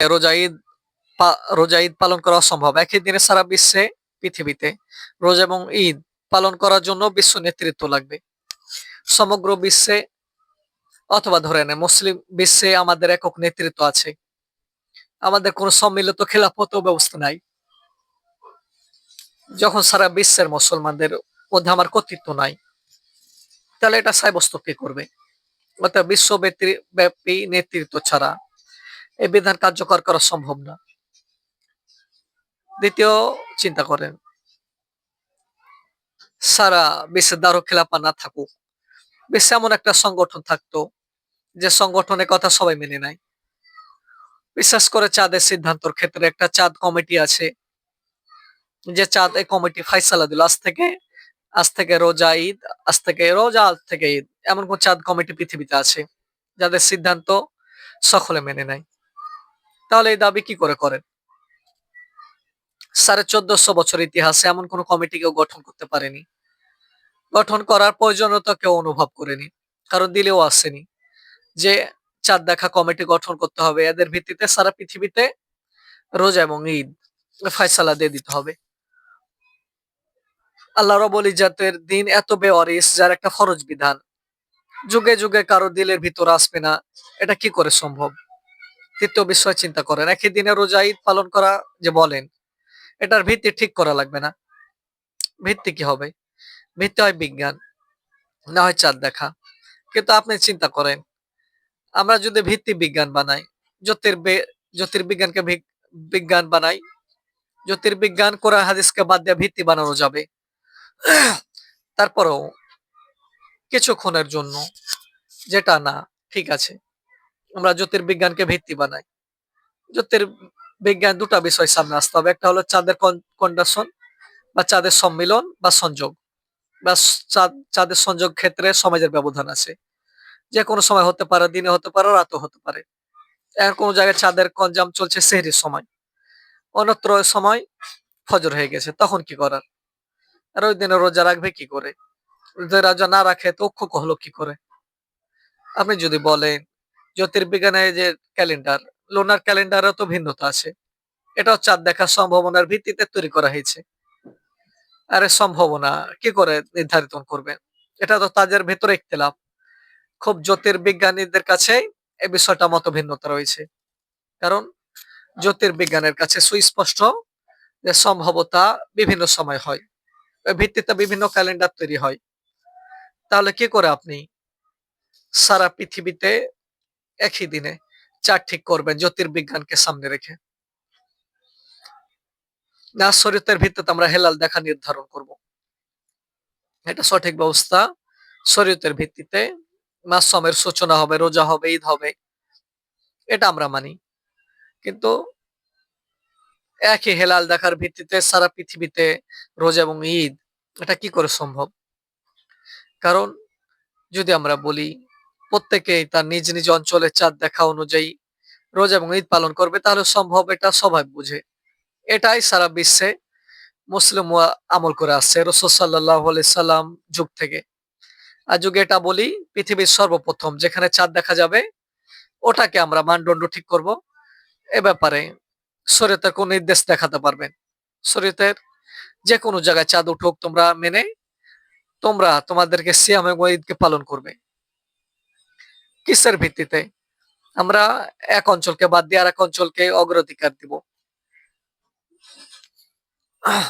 রোজা ঈদ রোজা ঈদ পালন করা অসম্ভব একই দিনে সারা বিশ্বে, পৃথিবীতে রোজা এবং ঈদ পালন করার জন্য বিশ্ব নেতৃত্ব লাগবে। সমগ্র বিশ্বে অথবা ধরে নেয় মুসলিম বিশ্বে আমাদের একক নেতৃত্ব আছে। আমাদের কোনো সম্মিলিত খেলাফত ব্যবস্থা নাই। যখন সারা বিশ্বের মুসলমানদের মধ্যে আমার কর্তৃত্ব নাই, তাহলে এটা সাব্যস্ত কে করবে? অর্থাৎ বিশ্বব্যাপী, ব্যাপী নেতৃত্ব ছাড়া এই বিধান কার্যকর করা সম্ভব না। দ্বিতীয় চিন্তা করেন, সারা বিশ্বে দারু খেলাপা না থাকুক, বিশ্বে এমন একটা সংগঠন থাকতো যে সংগঠনের কথা সবাই মেনে নেয়। বিশেষ করে চাঁদের সিদ্ধান্তর ক্ষেত্রে একটা চাঁদ কমিটি আছে, যে চাঁদ এই কমিটি ফাইসালা দিল, আজ থেকে আজ থেকে রোজা ঈদ, আজ থেকে রোজা, আজ থেকে ঈদ, এমন কোন চাঁদ কমিটি পৃথিবীতে আছে যাদের সিদ্ধান্ত সকলে মেনে নেয়। তাহলে এই দাবি কি করে করেন? সাড়ে চোদ্দশো বছর ইতিহাসে এমন কোন কমিটি কেউ গঠন করতে পারেনি। গঠন করার প্রয়োজনীয়তা কেউ অনুভব করেনি, কারণ দিলেও আসেনি। যে চাঁদ দেখা কমিটি গঠন করতে হবে, এদের ভিত্তিতে সারা পৃথিবীতে রোজা এবং ঈদ ফয়সালা দিয়ে দিতে হবে। আল্লাহ রবল ইজাতের দিন এত বেওয়ারিস যার একটা ফরজ বিধান, যুগে যুগে কারও দিলের ভিতর আসবে না, এটা কি করে সম্ভব? তৃতীয় বিষয় চিন্তা করেন। একই দিনে রোজা, ঈদ পালন করা যে বলেন, এটার ভিত্তি ঠিক করা লাগবে না। ভিত্তি কি হবে? ভিত্তি হয় বিজ্ঞান, না হয় চাঁদ দেখা। কিন্তু আপনি চিন্তা করেন, আমরা যদি ভিত্তি বিজ্ঞান বানাই, জ্যোতির্বে, জ্যোতির্বিজ্ঞানকে বিজ্ঞান বানাই, জ্যোতির্বিজ্ঞান, কোরআন, হাদিসকে বাদ দিয়ে ভিত্তি বানানো যাবে। তারপরেও কিছুক্ষণের জন্য যেটা না, ঠিক আছে। আমরা জ্যোতির্বিজ্ঞানকে ভিত্তি বানাই। জ্যোতির্বিজ্ঞান দুটা বিষয় সামনে আসতে হবে। একটা হলো চাঁদের কন্ডাশন বা চাঁদের সম্মিলন বা সংযোগ। বা চাঁদ- চাঁদের সংযোগ ক্ষেত্রে সমাজের ব্যবধান আছে। যে কোনো সময় হতে পারে, দিনে হতে পারে, রাতও হতে পারে। এখন কোনো জায়গায় চাঁদের কঞ্জাম চলছে সেহরির সময়। অন্যত্র সময় ফজর হয়ে গেছে, তখন কি করার? আর ওই দিনে রোজা রাখবে কি করে? রোজা না রাখে, তো অক্ষক হলো কি করে? আপনি যদি বলেন জ্যোতির্বিজ্ঞানের যে ক্যালেন্ডার লোনার ক্যালেন্ডারও তো ভিন্নতা আছে। এটাও চাঁদ দেখার সম্ভাবনার ভিত্তিতে তৈরি করা হয়েছে। আরে সম্ভাবনা, কি করে নির্ধারিত করবেন এটা তো তাদের ভেতরে ইখতিলাফ। খুব জ্যোতির্বিজ্ঞানীদের কাছে এই বিষয়টা মত ভিন্নতা রয়েছে। কারণ জ্যোতির্বিজ্ঞানের কাছে সুস্পষ্ট যে সম্ভবতা বিভিন্ন সময় হয়। ভিত্তিতে বিভিন্ন ক্যালেন্ডার তৈরি হয়। তাহলে কি করে আপনি সারা পৃথিবীতে একই দিনে চার ঠিক করবেন জ্যোতির্বিজ্ঞানকে সামনে রেখে। না, শরীয়তের ভিত্তিতে আমরা হেলাল দেখা নির্ধারণ করব। এটা সঠিক ব্যবস্থা। শরীয়তের ভিত্তিতে মাসমের সূচনা হবে, রোজা হবে, ঈদ হবে, এটা আমরা মানি। কিন্তু একই হেলাল দেখার ভিত্তিতে সারা পৃথিবীতে রোজা এবং ঈদ, এটা কি করে সম্ভব? কারণ যদি আমরা বলি প্রত্যেকেই তার নিজ নিজ অঞ্চলের চাঁদ দেখা অনুযায়ী রোজা এবং ঈদ পালন করবে, তাহলে সম্ভব এটা সবাই বুঝে। এটাই সারা বিশ্বে মুসলিম আমল করে আসছে সাল্লাম যুগ থেকে। আর যুগে এটা বলি, পৃথিবীর সর্বপ্রথম যেখানে চাঁদ দেখা যাবে, ওটাকে আমরা মানদণ্ড ঠিক করব। এ ব্যাপারে শরীয়তের কোন নির্দেশ দেখাতে পারবেন শরীয়তের যে কোনো জায়গায় চাঁদ উঠুক তোমরা মেনে, তোমরা তোমাদেরকে সিয়াম এবং ঈদকে পালন করবে। কিসের ভিত্তিতে? আমরা এক অঞ্চলকে বাদ দিয়ে আর এক অঞ্চলকে অগ্রাধিকার দিব।